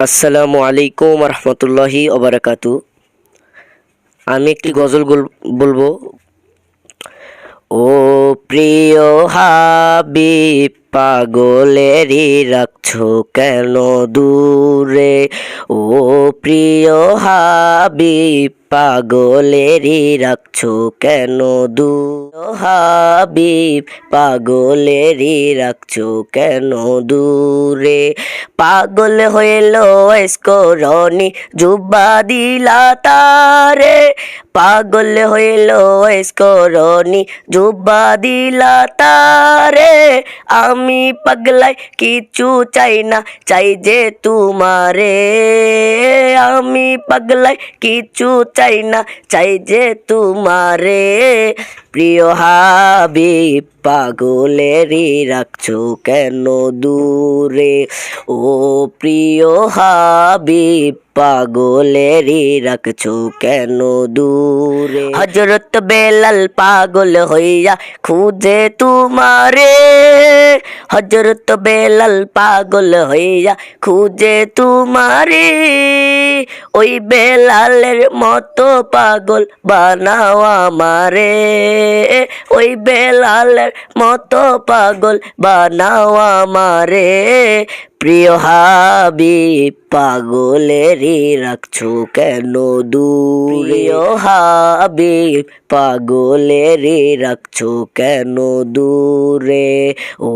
আসসালামু আলাইকুম রহমতুল্লাহি ওবরাকাতু আমি একটি গজল বলব। ও প্রিয় হাবিব, পাগলেরই রাখছো কেন দূরে? ও প্রিয় হাবিব পাগলেরই রাখছো কেন দু? হাবিব পাগলেরই রাখছো কেন দূরে? পাগল হইল এসকরণি, জুব্বা দিলা তারে। পাগল হইল এসকরণি জুব্বা দিলা তারে। আমি পাগলাই কিছু চাই না, চাই যে তোমারে। আমি পাগলাই কিছু চাই না, চাই যে তোমারে। প্রিয় হাবিব পাগলেরই রাখছো কেন দূরে? ও প্রিয় হাবিব, পাগলেরই রাখছো কেন দূরে? হজরত বেলাল পাগল হইয়া খুঁজে তোমারে। হজরত বেলাল পাগল হইয়া খুঁজে তোমারে। ওই বেলালের মতো পাগল বানাও আমারে। ওই বেলালের মতো পাগল বানাও আমারে। প্রিয় হাবিব পাগলেরই রাখছো কেন দূরে? হাবিব পাগলেরই রাখছো কেন দূরে? ও